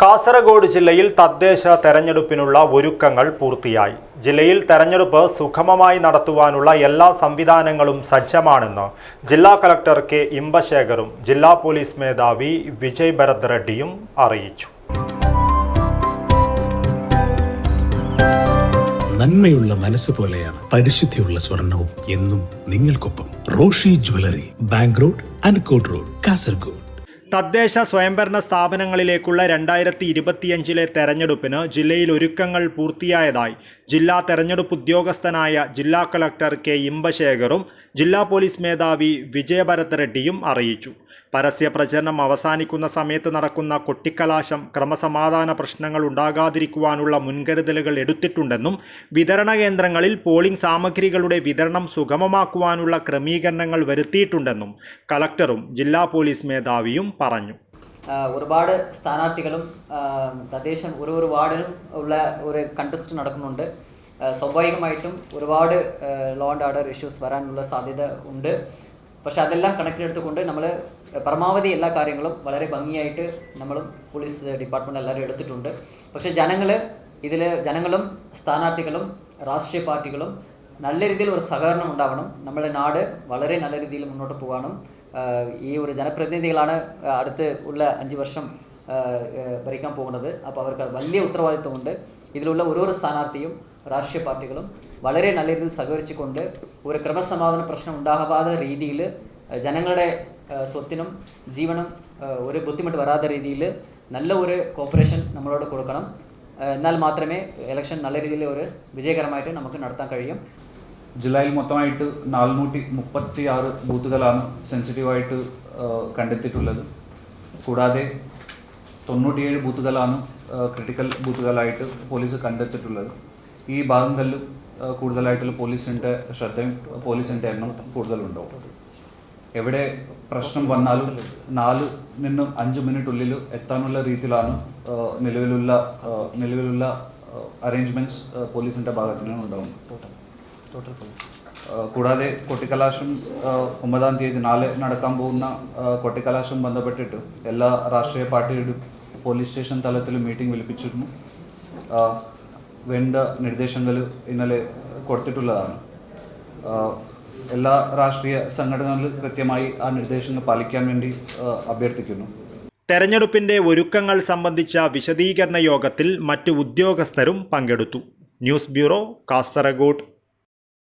കാസർഗോഡ് ജില്ലയിൽ തദ്ദേശ തെരഞ്ഞെടുപ്പിനുള്ള ഒരുക്കങ്ങൾ പൂർത്തിയായി. ജില്ലയിൽ തെരഞ്ഞെടുപ്പ് സുഗമമായി നടത്തുവാനുള്ള എല്ലാ സംവിധാനങ്ങളും സജ്ജമാണെന്ന് ജില്ലാ കളക്ടർ കെ ഇമ്പശേഖറും ജില്ലാ പോലീസ് മേധാവി വിജയ് ഭരത് റെഡ്ഡിയും അറിയിച്ചു. നന്മയുള്ള മനസ്സ് പോലെയാണ് പരിശുദ്ധിയുള്ള സ്വർണവും എന്നും നിങ്ങൾക്കൊപ്പം Roshi jewellery bank road Ankot road Kasaragod. തദ്ദേശ സ്വയംഭരണ സ്ഥാപനങ്ങളിലേക്കുള്ള രണ്ടായിരത്തി ഇരുപത്തിയഞ്ചിലെ തെരഞ്ഞെടുപ്പിന് ജില്ലയിൽ ഒരുക്കങ്ങൾ പൂർത്തിയായതായി ജില്ലാ തെരഞ്ഞെടുപ്പ് ഉദ്യോഗസ്ഥനായ ജില്ലാ കളക്ടർ കെ ഇമ്പശേഖറും ജില്ലാ പോലീസ് മേധാവി വിജയഭരത് റെഡ്ഡിയും അറിയിച്ചു. പരസ്യ പ്രചരണം അവസാനിക്കുന്ന സമയത്ത് നടക്കുന്ന കൊട്ടിക്കലാശം ക്രമസമാധാന പ്രശ്നങ്ങൾ ഉണ്ടാകാതിരിക്കുവാനുള്ള മുൻകരുതലുകൾ എടുത്തിട്ടുണ്ടെന്നും വിതരണ കേന്ദ്രങ്ങളിൽ പോളിംഗ് സാമഗ്രികളുടെ വിതരണം സുഗമമാക്കുവാനുള്ള ക്രമീകരണങ്ങൾ വരുത്തിയിട്ടുണ്ടെന്നും കളക്ടറും ജില്ലാ പോലീസ് മേധാവിയും പറഞ്ഞു. ഒരുപാട് സ്ഥാനാർത്ഥികളും തദ്ദേശം ഓരോ ഒരു വാർഡിലും ഉള്ള ഒരു കണ്ടസ്റ്റ് നടക്കുന്നുണ്ട്. സ്വാഭാവികമായിട്ടും ഒരുപാട് ലോ ആൻഡ് ഓർഡർ ഇഷ്യൂസ് വരാനുള്ള സാധ്യത ഉണ്ട്. പക്ഷെ അതെല്ലാം കണക്കിലെടുത്തുകൊണ്ട് നമ്മൾ പരമാവധി എല്ലാ കാര്യങ്ങളും വളരെ ഭംഗിയായിട്ട് നമ്മളും പോലീസ് ഡിപ്പാർട്ട്മെന്റ് എല്ലാവരും എടുത്തിട്ടുണ്ട്. പക്ഷേ ജനങ്ങൾ ഇതിൽ ജനങ്ങളും സ്ഥാനാർത്ഥികളും രാഷ്ട്രീയ പാർട്ടികളും നല്ല രീതിയിൽ ഒരു സഹകരണം ഉണ്ടാവണം. നമ്മുടെ നാട് വളരെ നല്ല രീതിയിൽ മുന്നോട്ട് ആഹ് ഈ ഒരു ജനപ്രതിനിധികളാണ് അടുത്ത് ഉള്ള അഞ്ച് വർഷം ഭരിക്കാൻ പോകുന്നത്. അപ്പോൾ അവർക്ക് വലിയ ഉത്തരവാദിത്വമുണ്ട്. ഇതിലുള്ള ഓരോരോ സ്ഥാനാർത്ഥിയും രാഷ്ട്രീയ പാർട്ടികളും വളരെ നല്ല രീതിയിൽ സഹകരിച്ചുകൊണ്ട് ഒരു ക്രമസമാധാന പ്രശ്നം ഉണ്ടാകാതെ രീതിയിൽ ജനങ്ങളുടെ സ്വത്തിനും ജീവനും ഒരു ബുദ്ധിമുട്ട് വരാത്ത രീതിയിൽ നല്ല ഒരു കോപ്പറേഷൻ നമ്മളോട് കൊടുക്കണം. എന്നാൽ മാത്രമേ ഇലക്ഷൻ നല്ല രീതിയിൽ ഒരു വിജയകരമായിട്ട് നമുക്ക് നടത്താൻ കഴിയും. ജില്ലയിൽ മൊത്തമായിട്ട് നാനൂറ്റി മുപ്പത്തി ആറ് ബൂത്തുകളാണ് സെൻസിറ്റീവായിട്ട് കണ്ടെത്തിയിട്ടുള്ളത്. കൂടാതെ തൊണ്ണൂറ്റിയേഴ് ബൂത്തുകളാണ് ക്രിട്ടിക്കൽ ബൂത്തുകളായിട്ട് പോലീസ് കണ്ടെത്തിയിട്ടുള്ളത്. ഈ ഭാഗങ്ങളിൽ കൂടുതലായിട്ടുള്ള പോലീസിന്റെ ശ്രദ്ധയും പോലീസിന്റെ എണ്ണം കൂടുതലുണ്ടാവും എവിടെ പ്രശ്നം വന്നാലും നാല് നിന്നും അഞ്ച് മിനിറ്റ് മിനിറ്റുള്ളിൽ എത്താനുള്ള രീതിയിലാണ് നിലവിലുള്ള നിലവിലുള്ള അറേഞ്ച്മെന്റ്സ് പോലീസിന്റെ ഭാഗത്തു നിന്നും ഉണ്ടാവുന്നത് ആ, കൂടാതെ കൊട്ടിക്കലാശം ഒമ്പതാം തീയതി നാളെ നടക്കാൻ പോകുന്ന കൊട്ടിക്കലാശം ബന്ധപ്പെട്ടിട്ട് എല്ലാ രാഷ്ട്രീയ പാർട്ടിയുടെയും പോലീസ് സ്റ്റേഷൻ തലത്തിൽ മീറ്റിംഗ് വിളിപ്പിച്ചിരുന്നു. വേണ്ട നിർദ്ദേശങ്ങൾ ഇന്നലെ കൊടുത്തിട്ടുള്ളതാണ്. എല്ലാ രാഷ്ട്രീയ സംഘടനകളും കൃത്യമായി ആ നിർദ്ദേശങ്ങൾ പാലിക്കാൻ വേണ്ടി അഭ്യർത്ഥിക്കുന്നു. തെരഞ്ഞെടുപ്പിന്റെ ഒരുക്കങ്ങൾ സംബന്ധിച്ച വിശദീകരണ യോഗത്തിൽ മറ്റു ഉദ്യോഗസ്ഥരും പങ്കെടുത്തു. News bureau Kasaragod.